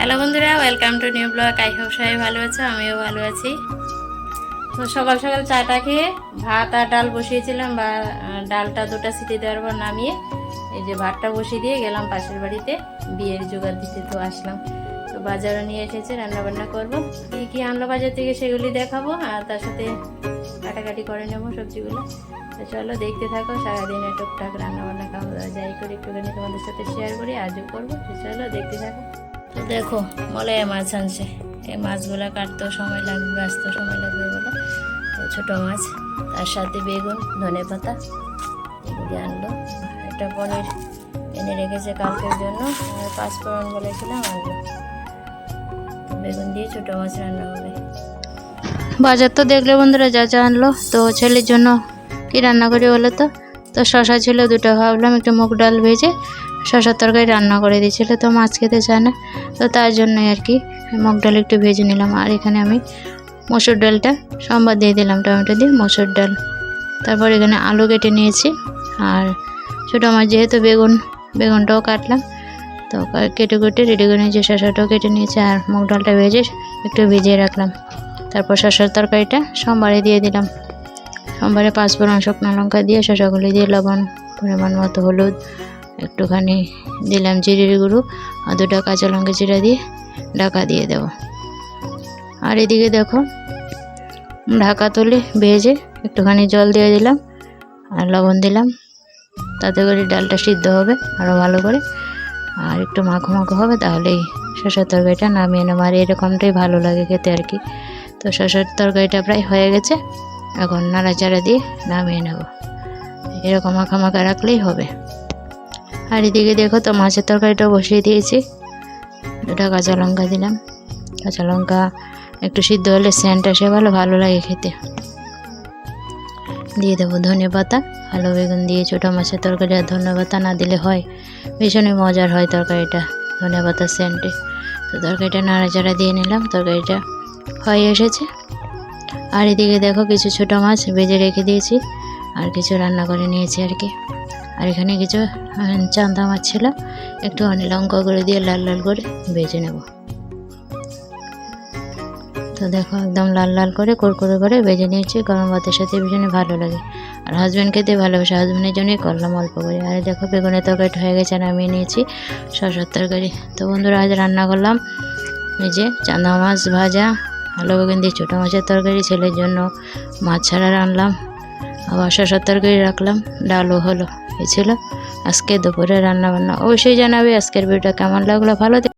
Hello বন্ধুরা welcome to new blog I hope সবাই ভালো আছো, আমিও ভালো আছি। তো সকাল সকাল চাটা খেয়ে ভাত আর ডাল বসিয়েছিলাম বা ডালটা দুটা সিটি দেওয়ার পর নামিয়ে এই যে ভাতটা বসিয়ে দিয়ে গেলাম পাশের বাড়িতে, বিয়ের জোগাড় দিতে তো আসলাম। তো বাজারও নিয়ে এসেছে রান্না বান্না করব। কী কী আনলো বাজার থেকে সেগুলি দেখাবো, আর তার সাথে কাটাকাটি করে নেব সবজিগুলো। তো চলো দেখতে থাকো সারাদিনে টুকটাক রান্না বান্না খাওয়া দাওয়া যাই করি একটুখানি তোমাদের সাথে শেয়ার করি, আজও করব। তো চলো দেখতে থাকো। তো দেখো মলে মাছ আনছে। এই মাছগুলো কাটতেও সময় লাগবে ব্যস্ত সময় লাগবে বলে। তো ছোটো মাছ, তার সাথে বেগুন, ধনে পাতা এগুলি আনলো। একটা পনির এনে রেখেছে কালকের জন্য পাঁচফোড়ন বলেছিলাম আনলো। বেগুন দিয়ে ছোটো মাছ রান্না হবে। বাজার তো দেখলে বন্ধুরা যা যা আনলো। তো ছেলের জন্য কি রান্না করি বলো তো? তো শশা ছিল দুটো, ভাবলাম একটু মুগ ডাল ভেজে শশার তরকারি রান্না করে দিয়েছিল, তো মাছ খেতে চায় না। তো তার জন্যই আর কি মগ ডাল একটু ভেজে নিলাম। আর এখানে আমি মসুর ডালটা, সম্বাদ দিয়ে দিলাম টমেটো দিয়ে মসুর ডাল। তারপর এখানে আলু কেটে নিয়েছি। আর ছোটো মাছ যেহেতু বেগুন, বেগুনটাও কাটলাম, তো কেটে কেটে রেডি করে নিয়েছি শশাটাও কেটে নিয়েছি আর মুগ ডালটা ভেজে একটু ভিজিয়ে রাখলাম। তারপর শশার তরকারিটা সোমবারে দিয়ে দিলাম। সোমবারে পাঁচ পাঁচফোড়ন শুকনো লঙ্কা দিয়ে শশাগুলি দিয়ে লবণ, পরিমাণ মতো হলুদ একটুখানি দিলাম জিরের গুঁড়ো আর দুটো কাঁচা লঙ্কা জিরা দিয়ে ঢাকা দিয়ে দেব। আর এদিকে দেখো, ঢাকা তুলে ভেজে একটুখানি জল দিয়ে দিলাম আর লবণ দিলাম। তাতে করে ডালটা সিদ্ধ হবে আরও ভালো করে। আর একটু মাখো মাখো হবে তাহলেই শসার তরকারিটা নামিয়ে নেব। আর এরকমটাই ভালো লাগে খেতে আর কি। তো শসার তরকারিটা প্রায় হয়ে গেছে, এখন নাড়াচাড়া দিয়ে নামিয়ে নেব। এরকম মাখা মাখা রাখলেই হবে। আর এদিকে দেখো তো, মাছের তরকারিটা বসিয়ে দিয়েছি। দুটা কাঁচা লঙ্কা দিলাম। কাঁচা লঙ্কা একটু সিদ্ধ হলে স্যান্ট আসে ভালো ভালো লাগে খেতে। দিয়ে দেবো ধনে পাতা, আলু, বেগুন দিয়ে ছোটো মাছের তরকারি, আর ধনে পাতা না দিলে হয়। ভীষণই মজার হয় তরকারিটা, ধনে পাতা স্যান্টে তো তরকারিটা নাড়াচাড়া দিয়ে নিলাম, তরকারিটা হয়ে এসেছে। আর এদিকে দেখো কিছু ছোটো মাছ ভেজে রেখে দিয়েছি, আর কিছু রান্না করে নিয়েছি আর কি। আর এখানে কিছু চান্দা মাছ ছিল একটুখানি লঙ্কা করে দিয়ে লাল লাল করে ভেজে নেব। তো দেখো একদম লাল লাল করে কুরকুরে করে ভেজে নিয়েছি। গরম ভাতের সাথে ভীষণই ভালো লাগে। আর হাজব্যান্ড খেতে ভালোবাসে হাজব্যান্ডের জন্যই করলাম অল্প করে। আর দেখো বেগুনের তরকারিটা হয়ে গেছে, নামিয়ে নিয়েছি শসার তরকারি। তো বন্ধুরা, আজ রান্না করলাম এই যে চাঁদা মাছ ভাজা আলু বেগুন দিয়ে ছোটো মাছের তরকারি, ছেলের জন্য মাছ ছাড়া রানলাম। আবার তরকারি রাখলাম, ডালও হলো এ ছিল। আজকে দুপুরে রান্নাবান্না অবশ্যই জানাবে, আজকের ভিডিওটা কেমন লাগল? ভালো